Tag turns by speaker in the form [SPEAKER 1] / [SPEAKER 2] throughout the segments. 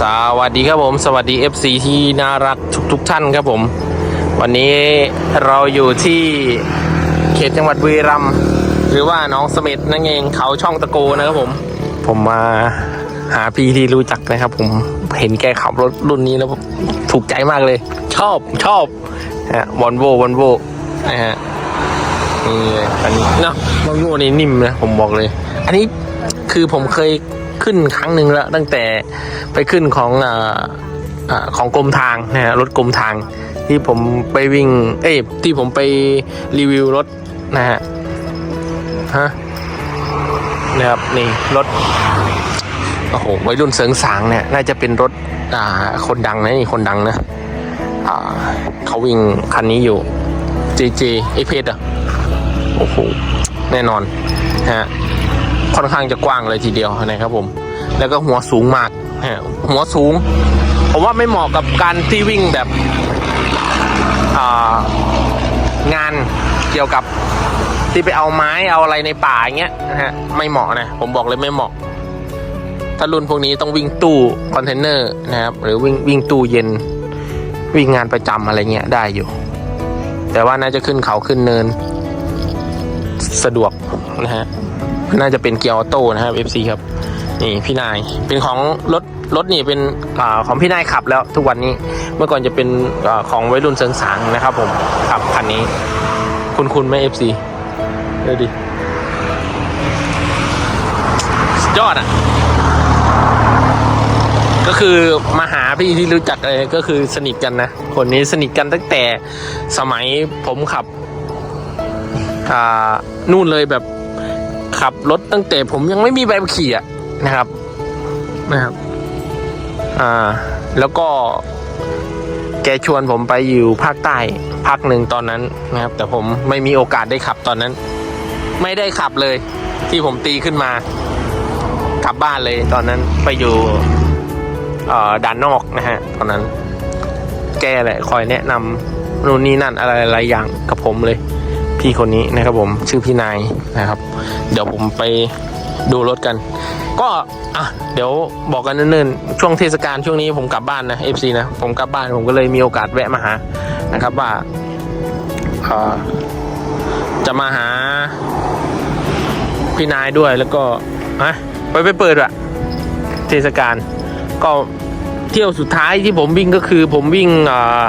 [SPEAKER 1] สวัสดีครับผม สวัสดี FC ที่น่ารักทุกทุกๆท่านครับผม วันนี้เราอยู่ที่เขตจังหวัดบุรีรัมย์หรือว่าหน้องเสม็ดนั่นเองเขาช่องตะโกนะครับผม ผมมาหาพี่ที่รู้จักนะครับ ผมเห็นแกขับรถรุ่นนี้แล้วถูกใจมากเลย ชอบชอบฮะวอลโววอลโวนะฮะนี่เลยอันนี้เนาะวอลโวนี่นิ่มนะผมบอกเลย อันนี้คือผมเคย ขึ้นครั้งหนึ่งแล้วตั้งแต่ไปขึ้นของอ่าอ่าของกรมทางนะฮะรถกรมทาง ที่ผมไปวิ่ง เอ้ยที่ผมไปรีวิวรถนะฮะฮะนะครับนี่รถโอ้โหวัยรุ่นเสริงสางเนี่ยน่าจะเป็นรถอ่าคนดังนะนี่คนดังนะอ่าเขาวิ่งคันนี้อยู่ JJ ไอเพชรอะโอ้โหแน่นอนฮะ ค่อนข้างจะกว้างเลยทีเดียวนะครับผม แล้วก็หัวสูงมากหัวสูง ผมว่าไม่เหมาะกับการที่วิ่งแบบงานเกี่ยวกับที่ไปเอาไม้เอาอะไรในป่าอย่างเงี้ยนะฮะไม่เหมาะนะผมบอกเลยไม่เหมาะ ถ้ารุ่นพวกนี้ต้องวิ่งตู้คอนเทนเนอร์นะครับหรือวิ่งวิ่งตู้เย็นวิ่งงานประจำอะไรเงี้ยได้อยู่ แต่ว่าน่าจะขึ้นเขาขึ้นเนิน สะดวกนะฮะ น่าจะเป็นเกียร์ออโต้นะครับ FC ครับ นี่พี่นาย เป็นของรถรถนี่เป็นอของพี่นายขับแล้วทุกวันนี้ เมื่อก่อนจะเป็นอของวัยรุ่นเซิงสางนะครับ ผมขับคันนี้ คุณคุณไหม FC เดี๋ยวดิยอดอะ ก็คือมาหาพี่ที่รู้จักเลยก็คือสนิทกันนะ คนนี้สนิทกันตั้งแต่สมัยผมขับ อ่า นู่นเลยแบบ ขับรถตั้งแต่ผมยังไม่มีใบขับขี่อะนะครับนะครับ อ่า แล้วก็ แกชวนผมไปอยู่ภาคใต้พักหนึ่งตอนนั้นนะครับ แต่ผมไม่มีโอกาสได้ขับตอนนั้น ไม่ได้ขับเลย ที่ผมตีขึ้นมากลับบ้านเลยตอนนั้นไปอยู่เอ่อด่านนอกนะฮะ ตอนนั้น แกแหละคอยแนะนำนู่นนี่นั่นอะไรหลายอย่างกับผมเลย พี่คนนี้นะครับผมชื่อพี่นายนะครับ เดี๋ยวผมไปดูรถกัน ก็อะเดี๋ยวบอกกันเนิ่นๆช่วงเทศกาลช่วงนี้ผมกลับบ้านนะ FC นะผมกลับบ้านผมก็เลยมีโอกาสแวะมาหานะครับว่าอ่อจะมาหาพี่นายด้วยแล้วก็อะไปไปเปิดอะเทศกาลก็เที่ยวสุดท้ายที่ผมวิ่งก็คือผมวิ่งอ่อ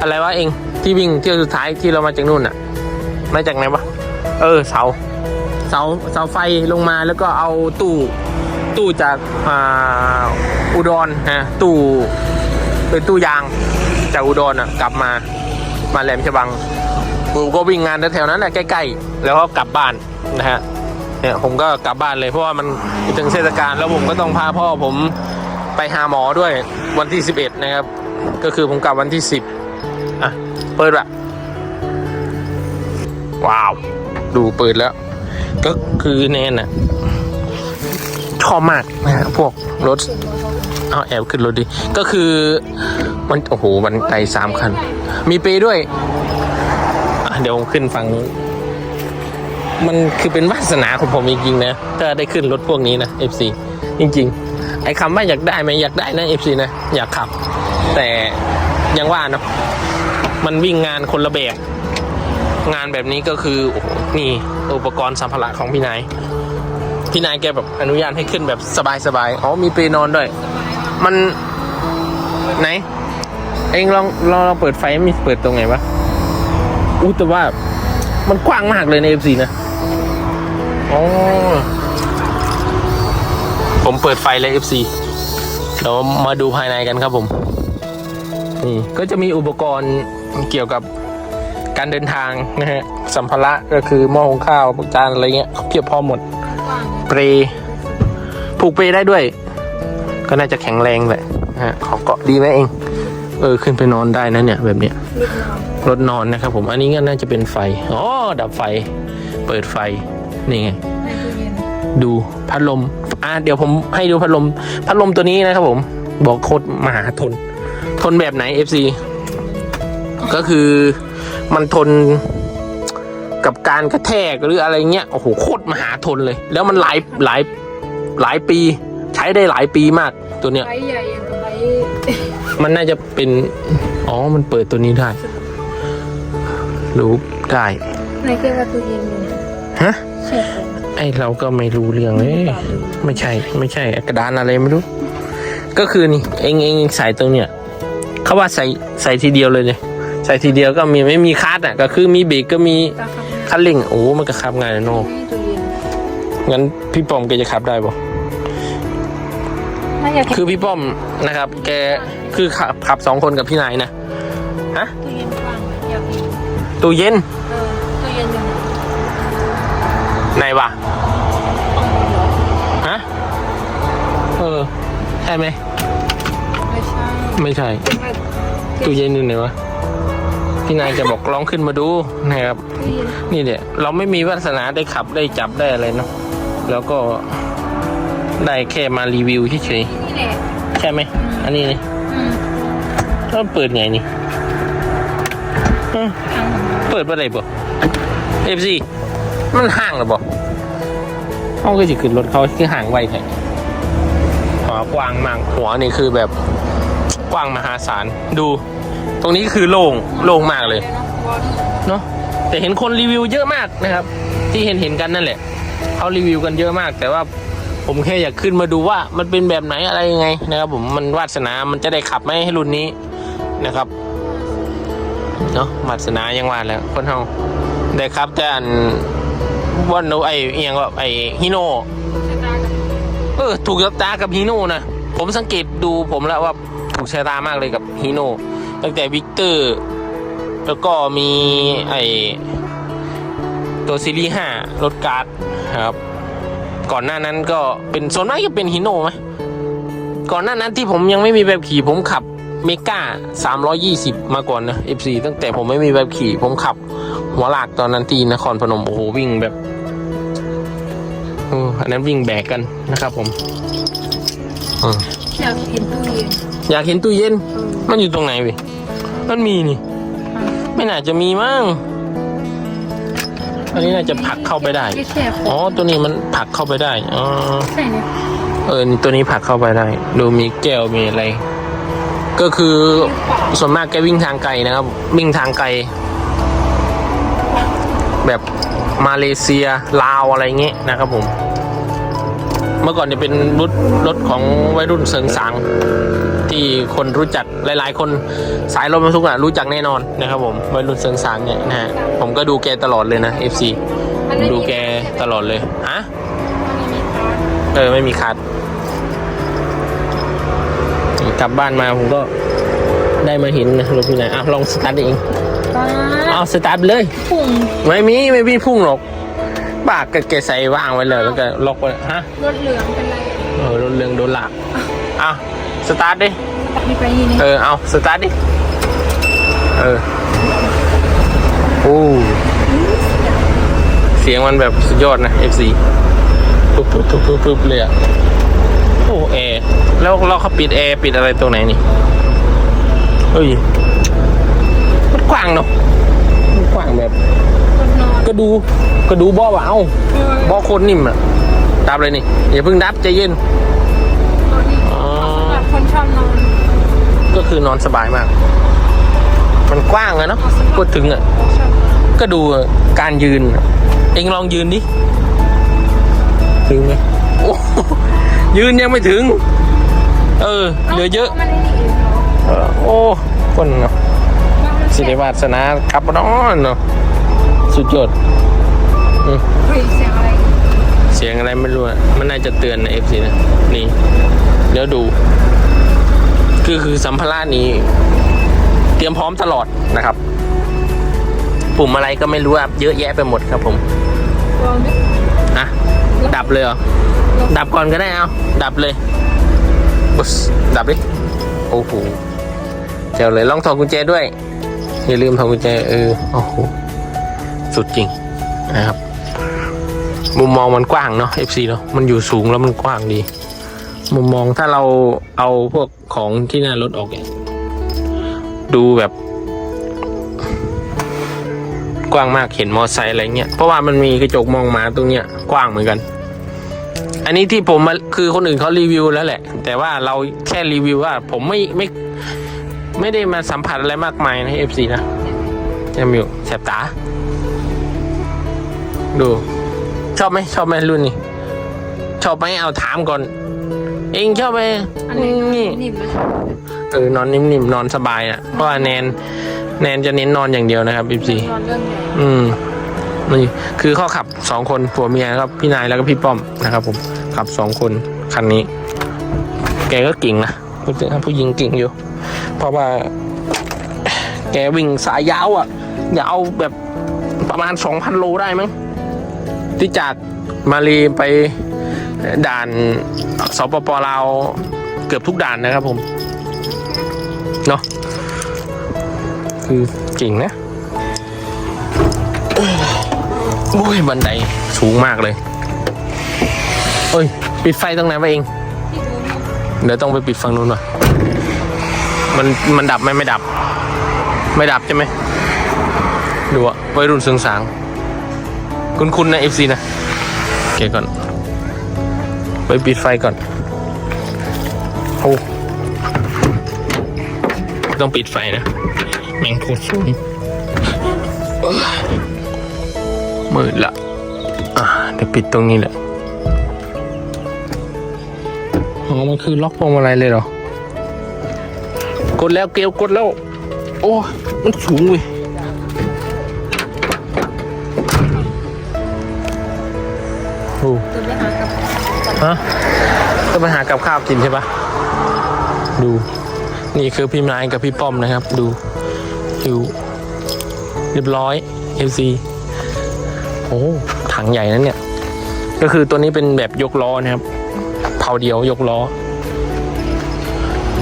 [SPEAKER 1] อะไรวะเอง ที่วิ่งเที่ยวสุดท้ายที่เรามาจากนู่นอะมาจากไหนวะ เออเสา เสาเสาไฟลงมาแล้วก็เอาตู้ตู้จากอ่าอุดรนะตู้เป็นตู้ยางจากอุดรอะกลับมามาแหลมฉบังผมก็วิ่งงานแถวๆนั้นแหละใกล้ๆแล้วก็กลับบ้านนะฮะเนี่ยผมก็กลับบ้านเลยเพราะว่ามันถึงเทศกาลแล้วผมก็ต้องพาพ่อผมไปหาหมอด้วยวันที่ 11 นะครับ ก็คือผมกลับวันที่ 10อะ เปิดละว้าว ดูเปิดแล้ว ก็คือแนนน่ะชอบมากนะฮะพวกรถเอาแอบขึ้นรถดิ ก็คือมันโอ้โหมันไกลสามคัน มีเปรย์ด้วย เดี๋ยวผมขึ้นฝั่งนู้นมันคือเป็นวาสนาของผมจริงๆนะถ้าได้ขึ้นรถพวกนี้นะ FC จริง ๆ ไอ้คำว่าอยากได้ไหมอยากได้นะ FC นะ อยากขับ แต่ยังว่าเนาะ มันวิ่งงานคนละแบบงานแบบนี้ก็คือนี่อุปกรณ์สัมภาระของพี่นาย พี่นายแกแบบอนุญาตให้ขึ้นแบบสบายๆ อ๋อมีเปนอนด้วย มันไหน เองลองลองลองเปิดไฟมีเปิดตรงไหนวะอู้แต่ว่ามันกว้างมากเลยใน FC นะอ๋อผมเปิดไฟเลย FC เดี๋ยวมาดูภายในกันครับผม นี่ก็จะมีอุปกรณ์เกี่ยวกับการเดินทางนะฮะสัมภาระก็คือหม้อหุงข้าวจานอะไรเงี้ยเพียบพอมหมด เปรย์ผูกเปรย์ได้ด้วย ก็น่าจะแข็งแรงแหละนะฮะขอเกาะดีไหมเอง เออขึ้นไปนอนได้นะเนี่ยแบบเนี้ยรถนอนนะครับผมอันนี้ก็น่าจะเป็นไฟอ๋อดับไฟ เปิดไฟนี่ไงดูพัดลมอะเดี๋ยวผมให้ดูพัดลม พัดลมตัวนี้นะครับผม บอกโคตรมหาทน ทนแบบไหน FC ก็คือมันทนกับการกระแทกหรืออะไรเงี้ยโอ้โหโคตรมหาทนเลย แล้วมันหลายหลายหลายปี ใช้ได้หลายปีมากตัวเนี้ย
[SPEAKER 2] ใบใหญ่อย่างกับใบ
[SPEAKER 1] มันน่าจะเป็น อ๋อ มันเปิดตัวนี้ได้ รู้ได้
[SPEAKER 2] ในเครื่องว่าตู้เย็นอยู่เนี่ย
[SPEAKER 1] ฮะ
[SPEAKER 2] ใช่ไหม
[SPEAKER 1] ไอเราก็ไม่รู้เรื่องเลยไม่ใช่ ไม่ใช่ กระดานอะไรไม่รู้ ก็คือนี่ เองเองใส่ตรงเนี้ย เขาว่าใส่ใส่ทีเดียวเลยเนี่ยใส่ทีเดียวก็มีไม่มีคาร์ดอะก็คือมีเบรกก็มี
[SPEAKER 2] ตาครับ
[SPEAKER 1] คันเร่งโอ้มันก็ขับง่ายนะโน่
[SPEAKER 2] ไม่ตู้เย็น
[SPEAKER 1] งั้นพี่ป้อมแกจะขับได้ปะ
[SPEAKER 2] ไม่อยาก
[SPEAKER 1] คือพี่ป้อมนะครับ แกคือขับขับสองคนกับพี่นายนะฮะ
[SPEAKER 2] ตู้เย็นกว้างไหมอยากเห็น
[SPEAKER 1] ตู้เย็น
[SPEAKER 2] เออตู้เย็นอยู่ไหน
[SPEAKER 1] ไหนวะฮะเออใช่ไหม
[SPEAKER 2] ไม่ใช่
[SPEAKER 1] ไม่ใช่
[SPEAKER 2] แบบ
[SPEAKER 1] ตู้เย็นอยู่ไหนวะ พี่นายจะบอกลองขึ้นมาดูนะครับ
[SPEAKER 2] ตู้เย็น
[SPEAKER 1] นี่เนี่ยเราไม่มีวาสนาได้ขับได้จับได้อะไรเนาะ แล้วก็ได้แค่มารีวิวเฉย
[SPEAKER 2] นี่แหละ
[SPEAKER 1] ๆใช่ไหม อันนี้นี่
[SPEAKER 2] อืม
[SPEAKER 1] ก็เปิดไงนี่อืม
[SPEAKER 2] ทางของมัน
[SPEAKER 1] เปิดเมื่อไหร่บ่เอฟซีมันห่างหรือบ่เขาก็จะขึ้นรถเขาที่ห่างไวแท้หัวกว้างมากหัวนี่คือแบบ กว้างมหาศาล ดู ตรงนี้คือโล่งโล่งมากเลย เนาะแต่เห็นคนรีวิวเยอะมากนะครับ ที่เห็นเห็นกันนั่นแหละเขารีวิวกันเยอะมาก แต่ว่าผมแค่อยากขึ้นมาดูว่ามันเป็นแบบไหนอะไรยังไงนะครับ ผมมันวาสนามันจะได้ขับไหมให้รุ่นนี้นะครับเนาะวาสนายังว่าแล้วคนเฮาได้ครับแต่อันวันโนไอเอียงว่าไอฮิโนเออถูกชะตากับฮีโน่นะผมสังเกตดูผมแล้วว่า ถูกชะตามากเลยกับฮีโน่ตั้งแต่วิกเตอร์ แล้วก็มีไอตัวซีรีส์ห้ารถการ์ดครับ ก่อนหน้านั้นก็เป็นโซนมากจะเป็นฮิโน่ไหมก่อนหน้านั้นที่ผมยังไม่มีแบบขี่ผมขับเมกา320 มาก่อนนะ FC ตั้งแต่ผมไม่มีแบบขี่ ผมขับ หัวลากตอนนั้นที่นครพนม โอ้โห วิ่งแบบอออันนั้นวิ่งแบกกันนะครับผม อืม
[SPEAKER 2] อยากเห็นตู้เย็น
[SPEAKER 1] อยากเห็นตู้เย็น
[SPEAKER 2] เออ
[SPEAKER 1] มันอยู่ตรงไหนเว้ยมันมีนี่ ไม่น่าจะมีมั้งอันนี้น่าจะผลักเข้าไปได้
[SPEAKER 2] ที่แช่ข
[SPEAKER 1] อ๋
[SPEAKER 2] อ
[SPEAKER 1] อตัวนี้มันผลักเข้าไปได้ อ๋อ
[SPEAKER 2] ใช่เนี่ย
[SPEAKER 1] เออนี่ตัวนี้ผลักเข้าไปได้ ดูมีแก้วมีอะไร ก็คือส่วนมากแกวิ่งทางไกลนะครับ วิ่งทางไกล แบบมาเลเซียลาวอะไรเงี้ยนะครับผม เมื่อก่อนจะเป็นรถรถของวัยรุ่นเสริงสางที่คนรู้จักหลาย ๆ คนสายรถบรรทุกอะรู้จักแน่นอนนะครับผมวัยรุ่นเสริงสางเนี่ยนะฮะผมก็ดูแกตลอดเลยนะ FC ผมดูแกตลอดเลยฮะเออไม่มีคัดกลับบ้านมาผมก็ได้มาเห็นนะรถพี่นายอะลองสตาร์ทเอง
[SPEAKER 2] ป้า
[SPEAKER 1] เอาสตาร์ทไปเลย
[SPEAKER 2] พุ่ง
[SPEAKER 1] ไม่มีไม่มีพุ่งหรอก ปากก็แกใส่ว่างไว้เลยแล้วก็ล็อกไว้ฮะ
[SPEAKER 2] รถเหลืองเป็นไร
[SPEAKER 1] เออรถเรืองโดนหลักอะสตาร์ทดิ
[SPEAKER 2] มีไปยี่นี่
[SPEAKER 1] เออเอาสตาร์ทดิเออโอ้เสียงมันแบบสุดยอดนะ FC ปุ๊บปุ๊บปุ๊บปุ๊บปุ๊บเลยอะโอ้แอร์แล้วเราเขาปิดแอร์ปิดอะไรตรงไหนนี่เฮ้ยมันกว้างเนาะมันกว้างแบบ
[SPEAKER 2] คนนอน
[SPEAKER 1] ก็ดูก็ดูบ่อว่าเอาบ่อโคนนิ่มอะดับเลยนี่อย่าเพิ่งดับใจเย็น
[SPEAKER 2] ตัวนี้
[SPEAKER 1] อ๋อ
[SPEAKER 2] สำหรับคนชอบนอน
[SPEAKER 1] ก็คือนอนสบายมาก มันกว้างอะเนาะพูดถึงอะ
[SPEAKER 2] ชอบนอน
[SPEAKER 1] ก็ดูการยืน เองลองยืนดิถึงไหมโอ้โหยืนยังไม่ถึง เออเหลือเยอะ
[SPEAKER 2] มันไม่ได้อีกเหรอ
[SPEAKER 1] เออโอ้คนเนาะ
[SPEAKER 2] ว่ามัน
[SPEAKER 1] สิริวาสนากลับมานอนเนาะ สุดยอดอืม
[SPEAKER 2] เฮ้ยเสียงอะไร
[SPEAKER 1] เสียงอะไรไม่รู้อะมันน่าจะเตือนในเอฟซีนะ นี่ เดี๋ยวดู คือคือสัมภาระนี้ เตรียมพร้อมตลอดนะครับ ปุ่มอะไรก็ไม่รู้อะเยอะแยะไปหมดครับผม
[SPEAKER 2] ลองดิ
[SPEAKER 1] อะดับเลยเหรอ ดับก่อนก็ได้เอา ดับเลยปุ๊สดับดิ โอ้โหเจ๋วเลยลองถอดกุญแจด้วย อย่าลืมถอดกุญแจเออ โอ้โห สุดจริงนะครับ มุมมองมันกว้างเนาะ FC เนาะมันอยู่สูงแล้วมันกว้างดี มุมมองถ้าเราเอาพวกของที่หน้ารถออกเนี่ยดูแบบกว้างมากเห็นมอไซค์อะไรเงี้ยเพราะว่ามันมีกระจกมองมาตรงเนี้ยกว้างเหมือนกัน อันนี้ที่ผมมาคือคนอื่นเขารีวิวแล้วแหละ แต่ว่าเราแค่รีวิวว่า ผมไม่ไม่ ไม่ได้มาสัมผัสอะไรมากมายนะเอฟซีนะยังมีอยู่แสบตา ดู ชอบไหมชอบไหมรุ่นนี้ ชอบไหมเอาถามก่อน เองชอบไหม
[SPEAKER 2] อันนี้
[SPEAKER 1] นี่
[SPEAKER 2] นิ่มไหม
[SPEAKER 1] เออนอนนิ่มๆนอนสบายอะ เพราะว่าแนน แนนจะเน้นนอนอย่างเดียวนะครับพี่ซี
[SPEAKER 2] นอนเรื่องใหญ่
[SPEAKER 1] อืมนี่คือเขาขับสองคนผัวเมียครับพี่นายแล้วก็พี่ป้อมนะครับผมขับสองคนคันนี้ แกก็เก่งนะผู้ผู้หญิงเก่งอยู่ เพราะว่า แกวิ่งสายยาวอะยาวแบบประมาณสองพันโลได้มั้ง ที่จากมาลีไปด่านสปปลาวเกือบทุกด่านนะครับผมเนาะคือเก่งนะโอ้ยบันไดสูงมากเลยเอ้ย ปิดไฟตรงไหนวะเอง เดี๋ยวต้องไปปิดฝั่งนู้นว่ะมันมันดับไหมไม่ดับ ไม่ดับใช่ไหมดูอะวัยรุ่นเสืองสาง คุณคุณนะเอฟซีนะโอเคก่อน ไปปิดไฟก่อนโอ้ต้องปิดไฟนะ แมงโคตรสูงมืดละ อ่าเดี๋ยวปิดตรงนี้แหละอ๋อมันคือล็อกพวงมาลัยเลยเหรอ กดแล้วเกลียวกดแล้ว โอ้ มันสูงเว้ย โอ้
[SPEAKER 2] จะไปหากับ
[SPEAKER 1] ฮะก็ไปหากับข้าวกินใช่ปะดู นี่คือพี่ไม้กับพี่ป้อมนะครับ ดูดูเรียบร้อย FC โอ้ถังใหญ่นั้นเนี่ย ก็คือตัวนี้เป็นแบบยกล้อนะครับเผาเดียวยกล้อ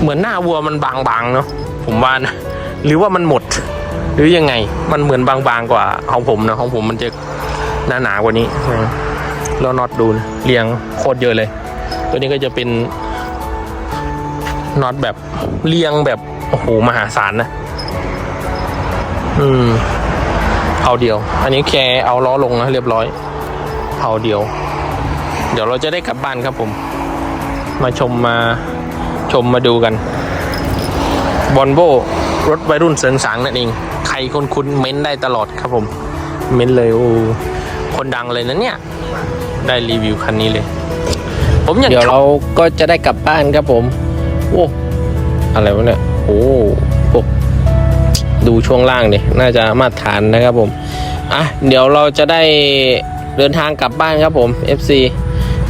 [SPEAKER 1] เหมือนหน้าวัวมันบางๆเนาะผมว่านะหรือว่ามันหมด หรือยังไง มันเหมือนบางๆกว่าของผมนะของผมมันจะหนาหนากว่านี้นะ แล้วน็อตดูเรียงโคตรเยอะเลย ตัวนี้ก็จะเป็นน็อตแบบเรียงแบบโอ้โหมหาศาลนะ อืมเผาเดียว อันนี้แค่เอาล้อลงนะเรียบร้อยเผาเดียว เดี๋ยวเราจะได้กลับบ้านครับผม มาชมมาชมมาดูกันบอลโบรถวัยรุ่นเสริงสางนั่นเอง ใครคนคุ้นเม้นได้ตลอดครับผม เม้นเลยโอ้คนดังเลยนะเนี่ย ได้รีวิวคันนี้เลย ผมอยากเดี๋ยวเราก็จะได้กลับบ้านครับผม โอ้อะไรวะเนี่ยโอ้พวกดูช่วงล่างดิน่าจะมาตรฐานนะครับผมอะเดี๋ยวเราจะได้เดินทางกลับบ้านครับผม FC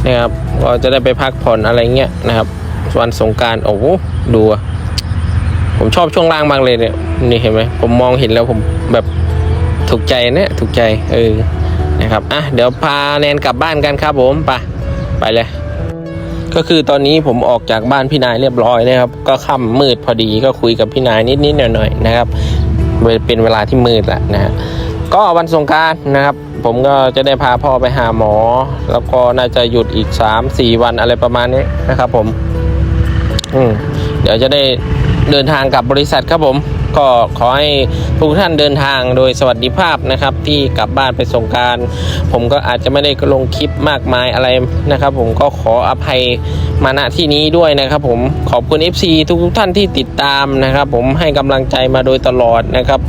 [SPEAKER 1] นะครับก็จะได้ไปพักผ่อนอะไรเงี้ยนะครับวันสงกรารโอ้โหดูอะผมชอบช่วงล่างมากเลยเนี่ยนี่เห็นไหมผมมองเห็นแล้วผมแบบถูกใจเนี่ยถูกใจเออ นะครับอะเดี๋ยวพาแนนกลับบ้านกันครับผมไปไปเลย ก็คือตอนนี้ผมออกจากบ้านพี่นายเรียบร้อยนะครับ ก็ค่ำมืดพอดีก็คุยกับพี่นายนิดๆหน่อยๆนะครับเป็นเวลาที่มืดแหละนะก็วันสงการนะครับ ผมก็จะได้พาพ่อไปหาหมอ แล้วก็น่าจะหยุดอีก 3-4 วันอะไรประมาณนี้นะครับผม อืมเดี๋ยวจะได้เดินทางกลับบริษัทครับผม ก็ขอให้ทุกท่านเดินทางโดยสวัสดิภาพนะครับ ที่กลับบ้านไปสงการ ผมก็อาจจะไม่ได้ลงคลิปมากมายอะไรนะครับ ผมก็ขออภัยมาณที่นี้ด้วยนะครับ ผมขอบคุณ FC ทุกทุกท่านที่ติดตามนะครับ ผมให้กำลังใจมาโดยตลอดนะครับ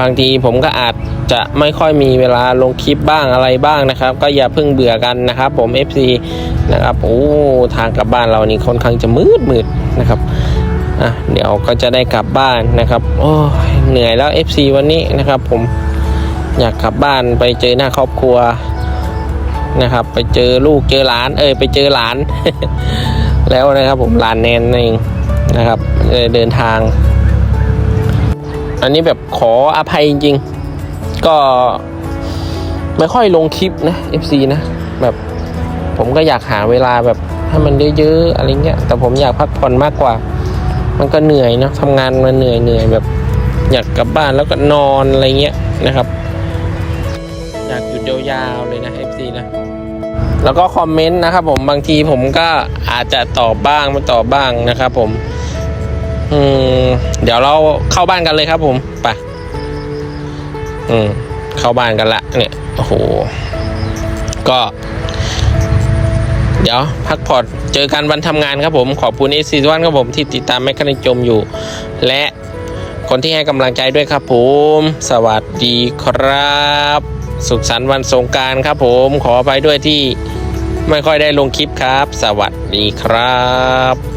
[SPEAKER 1] บางทีผมก็อาจจะไม่ค่อยมีเวลาลงคลิปบ้างอะไรบ้างนะครับ ก็อย่าเพิ่งเบื่อกันนะครับ ผม FC นะครับโอ้ทางกลับบ้านเรานี่ค่อนข้างจะมืดมืดนะครับ อะเดี๋ยวก็จะได้กลับบ้านนะครับ โอ้ยเหนื่อยแล้ว FC วันนี้นะครับ ผมอยากกลับบ้านไปเจอหน้าครอบครัวนะครับ ไปเจอลูกเจอหลาน เอ้ยไปเจอหลาน แล้วนะครับ ผมหลานแนนนั่นเองนะครับเลยเดินทาง อันนี้แบบขออภัยจริงๆ ก็ไม่ค่อยลงคลิปนะ FC นะ แบบผมก็อยากหาเวลาแบบให้มันเยอะๆอะไรเงี้ย แต่ผมอยากพักผ่อนมากกว่า มันก็เหนื่อยเนาะทำงานมันเหนื่อยเหนื่อยแบบ อยากกลับบ้านแล้วก็นอนอะไรเงี้ยนะครับ อยากหยุดยาวๆเลยนะ FC นะแล้วก็คอมเมนต์นะครับผมบางทีผมก็อาจจะตอบบ้างไม่ตอบบ้างนะครับ ผม อืม เดี๋ยวเราเข้าบ้านกันเลยครับ ผมไปอืม เข้าบ้านกันละเนี่ยโอ้โหก็ เดี๋ยวพักผ่อนเจอกันวันทำงานครับผมขอบคุณเอซีวันครับผมที่ติดตามแมคคานิกจมอยู่ และคนที่ให้กำลังใจด้วยครับผม สวัสดีครับ สุขสันต์วันสงการครับผม ขอไปด้วยที่ไม่ค่อยได้ลงคลิปครับ สวัสดีครับ